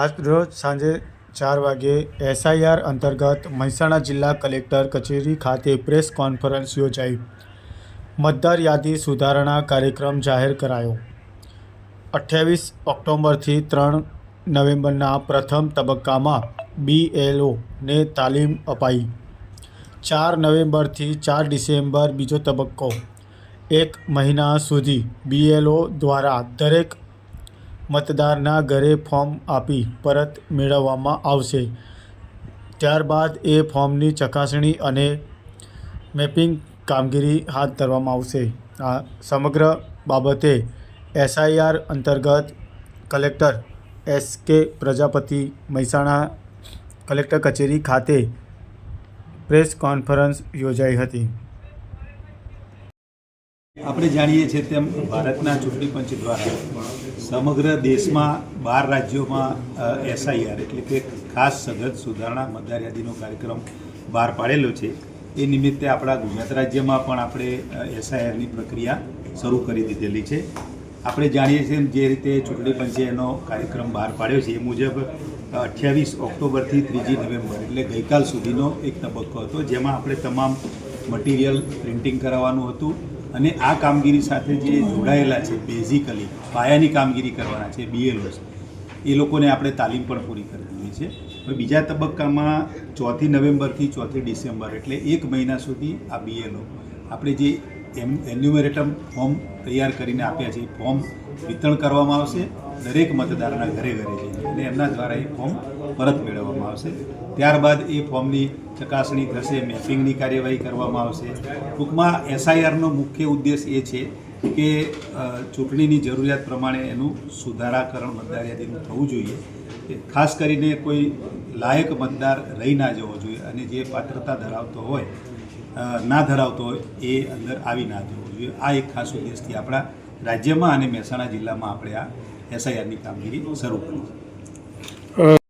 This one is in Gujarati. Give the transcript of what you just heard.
આજરોજ સાંજે ચાર વાગ્યે એસઆઈઆર અંતર્ગત મહેસાણા જિલ્લા કલેક્ટર કચેરી ખાતે પ્રેસ કોન્ફરન્સ યોજાઈ. મતદાર યાદી સુધારણા કાર્યક્રમ જાહેર કરાયો. અઠ્યાવીસ ઓક્ટોબરથી ત્રણ નવેમ્બરના પ્રથમ તબક્કામાં બીએલઓને તાલીમ અપાઈ. ચાર નવેમ્બરથી ચાર ડિસેમ્બર બીજો તબક્કો. એક મહિના સુધી બીએલઓ દ્વારા દરેક મતદારના ઘરે ફોર્મ આપી પરત મેળવવામાં આવશે. ત્યારબાદ એ ફોર્મની ચકાસણી અને મેપિંગ કામગીરી હાથ ધરવામાં આવશે. આ સમગ્ર બાબતે એસઆઈઆર અંતર્ગત કલેક્ટર એસ કે પ્રજાપતિ મહેસાણા કલેક્ટર કચેરી ખાતે પ્રેસ કોન્ફરન્સ યોજાઈ હતી. આપણે જાણીએ છીએ તેમ ભારતના ચૂંટણી પંચ દ્વારા સમગ્ર દેશમાં બાર રાજ્યોમાં એસઆઈઆર એટલે કે ખાસ સઘન સુધારણા મતદાર યાદીનો કાર્યક્રમ બહાર પાડેલો છે. એ નિમિત્તે આપણા ગુજરાત રાજ્યમાં પણ આપણે એસઆઈઆરની પ્રક્રિયા શરૂ કરી દીધેલી છે. આપણે જાણીએ છીએ જે રીતે ચૂંટણી પંચે એનો કાર્યક્રમ બહાર પાડ્યો છે. એ મુજબ અઠ્યાવીસ ઓક્ટોબરથી ત્રીજી નવેમ્બર એટલે ગઈકાલ સુધીનો એક તબક્કો હતો, જેમાં આપણે તમામ મટીરિયલ પ્રિન્ટિંગ કરાવવાનું હતું. અને આ કામગીરી સાથે જે જોડાયેલા છે બેઝિકલી પાયાની કામગીરી કરવાના છે બીએલઓસ એ લોકોને આપણે તાલીમ પણ પૂરી કરી દીધી છે. હવે બીજા તબક્કામાં ચોથી નવેમ્બરથી ચોથી ડિસેમ્બર એટલે એક મહિના સુધી આ બીએલઓ આપણે જે એમ એન્યુમેરેટમ ફોર્મ તૈયાર કરીને આપ્યા છે, એ ફોર્મ વિતરણ કરવામાં આવશે. દરેક મતદારના ઘરે ઘરે જઈને અને એમના દ્વારા એ ફોર્મ પરત મેળવવામાં આવશે. ત્યારબાદ એ ફોર્મની ચકાસણી થશે મેપિંગની કાર્યવાહી કરવામાં આવશે. ટૂંકમાં એસઆઈઆરનો મુખ્ય ઉદ્દેશ એ છે કે ચૂંટણીની જરૂરિયાત પ્રમાણે એનું સુધારાકરણ મતદાર યાદીનું થવું જોઈએ. ખાસ કરીને કોઈ લાયક મતદાર રહી ના જવો જોઈએ અને જે પાત્રતા ધરાવતો હોય ના ધરાવતો હોય, એ અંદર આવી ના જવો જોઈએ. આ એક ખાસ ઉદ્દેશથી આપણા રાજ્યમાં અને મહેસાણા જિલ્લામાં આપણે આ એસઆઈઆરની કામગીરી શરૂ કરી